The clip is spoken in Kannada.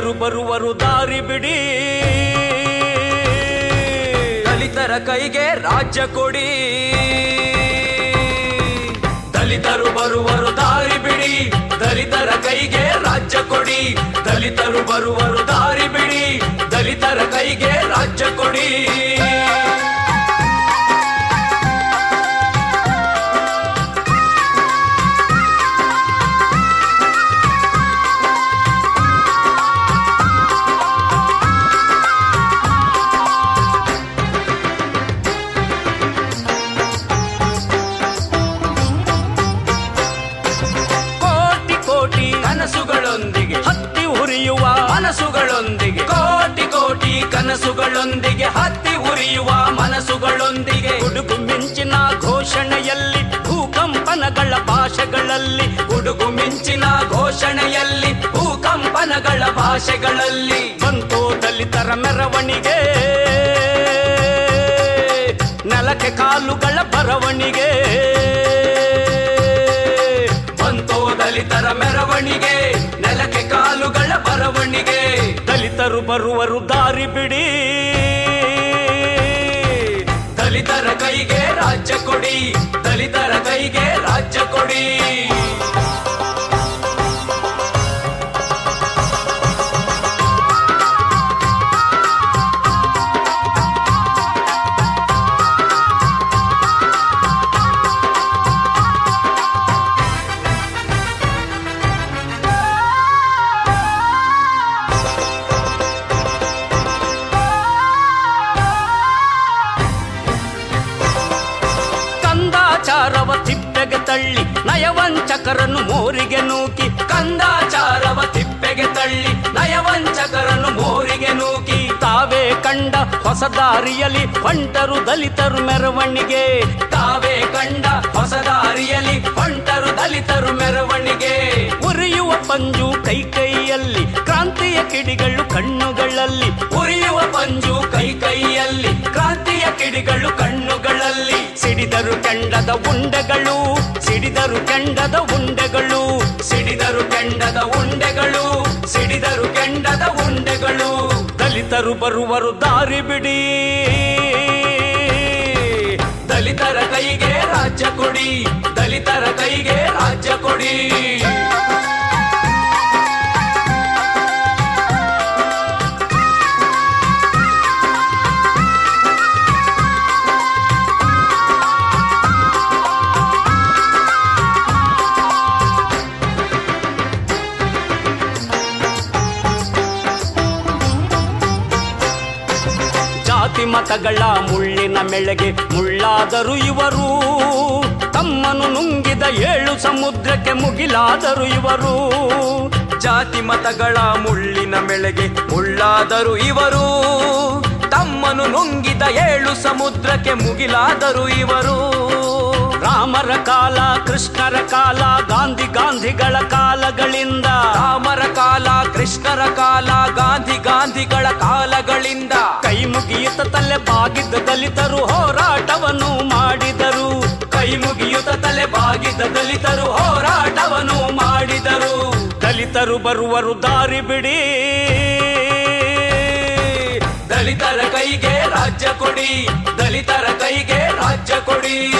ಬರುವರು ದಾರಿ ಬಿಡಿ. ದಲಿತರ ಕೈಗೆ ರಾಜ್ಯ ಕೊಡಿ. ದಲಿತರು ಬರುವರು ದಾರಿ ಬಿಡಿ. ದಲಿತರ ಕೈಗೆ ರಾಜ್ಯ ಕೊಡಿ. ದಲಿತರು ಬರುವರು ದಾರಿ ಬಿಡಿ. ದಲಿತರ ಕೈಗೆ ರಾಜ್ಯ ಕೊಡಿ. ಉರಿಯುವ ಮನಸ್ಸುಗಳೊಂದಿಗೆ, ಕೋಟಿ ಕೋಟಿ ಕನಸುಗಳೊಂದಿಗೆ, ಹತ್ತಿ ಉರಿಯುವ ಮನಸ್ಸುಗಳೊಂದಿಗೆ, ಗುಡುಗು ಮಿಂಚಿನ ಘೋಷಣೆಯಲ್ಲಿ, ಭೂಕಂಪನಗಳ ಭಾಷೆಗಳಲ್ಲಿ, ಗುಡುಗು ಮಿಂಚಿನ ಘೋಷಣೆಯಲ್ಲಿ, ಭೂಕಂಪನಗಳ ಭಾಷೆಗಳಲ್ಲಿ ಬಂತು ದಲಿತರ ಮೆರವಣಿಗೆ, ನೆಲಕ್ಕೆ ಕಾಲುಗಳ ಬರವಣಿಗೆ. ದಲಿತರು ಬರುವರು ದಾರಿ ಬಿಡಿ. ದಲಿತರ ಕೈಗೆ ರಾಜ್ಯ ಕೊಡಿ. ನಯವಂಚಕರನ್ನು ಮೋರಿಗೆ ನೂಕಿ, ಕಂದಾಚಾರವ ತಿಪ್ಪೆಗೆ ತಳ್ಳಿ, ನಯವಂಚಕರನ್ನು ಮೋರಿಗೆ ನೂಕಿ, ತಾವೇ ಕಂಡ ಹೊಸ ದಾರಿಯಲ್ಲಿ ಹೊಂಟರು ದಲಿತರು ಮೆರವಣಿಗೆ. ತಾವೇ ಕಂಡ ಹೊಸ ದಾರಿಯಲ್ಲಿ ಹೊಂಟರು ದಲಿತರು ಮೆರವಣಿಗೆ. ಉರಿಯುವ ಪಂಜು ಕೈ ಕೈಯಲ್ಲಿ ಕ್ರಾಂತಿಯ ಕಿಡಿಗಳು ಕಣ್ಣುಗಳಲ್ಲಿ. ಉರಿಯುವ ಪಂಜು ಕೈ ಕೈಯಲ್ಲಿ ಕ್ರಾಂತಿಯ ಕಿಡಿಗಳು ಕಣ್ಣುಗಳಲ್ಲಿ. ಸಿಡಿದರು ಕಂಡದ ಉಂಡೆಗಳು ಸಿಡಿದರು ಕೆಂಡದ ಉಂಡೆಗಳು, ಸಿಡಿದರು ಕೆಂಡದ ಉಂಡೆಗಳು, ಸಿಡಿದರು ಕೆಂಡದ ಉಂಡೆಗಳು. ದಲಿತರು ಬರುವರು ದಾರಿ ಬಿಡಿ. ದಲಿತರ ಕೈಗೆ ರಾಜ್ಯ ಕೊಡಿ, ದಲಿತರ ಕೈಗೆ ರಾಜ್ಯ ಕೊಡಿ. ಜಾತಿ ಮತಗಳ ಮುಳ್ಳಿನ ಮೆಳೆಗೆ ಮುಳ್ಳಾದರು ಇವರು ತಮ್ಮನು ನುಂಗಿದ ಏಳು ಸಮುದ್ರಕ್ಕೆ ಮುಗಿಲಾದರು ಇವರು. ಜಾತಿ ಮತಗಳ ಮುಳ್ಳಿನ ಮೆಳೆಗೆ ಮುಳ್ಳಾದರು ಇವರು ತಮ್ಮನು ನುಂಗಿದ ಏಳು ಸಮುದ್ರಕ್ಕೆ ಮುಗಿಲಾದರು ಇವರು. ರಾಮರ ಕಾಲ, ಕೃಷ್ಣರ ಕಾಲ, ಗಾಂಧಿ ಗಾಂಧಿಗಳ ಕಾಲಗಳಿಂದ. ರಾಮರ ಕಾಲ, ಕೃಷ್ಣರ ಕಾಲ, ಗಾಂಧಿ ಗಾಂಧಿಗಳ ಕಾಲಗಳಿಂದ ಕೈ ತಲೆ ಬಾಗಿದ್ದ ದಲಿತರು ಹೋರಾಟವನ್ನು ಮಾಡಿದರು. ಕೈ ಮುಗಿಯುತ್ತ ತಲೆ ಬಾಗಿದ್ದ ದಲಿತರು ಹೋರಾಟವನ್ನು ಮಾಡಿದರು. ದಲಿತರು ಬರುವರು ದಾರಿ ಬಿಡಿ. ದಲಿತರ ಕೈಗೆ ರಾಜ್ಯ ಕೊಡಿ. ದಲಿತರ ಕೈಗೆ ರಾಜ್ಯ ಕೊಡಿ.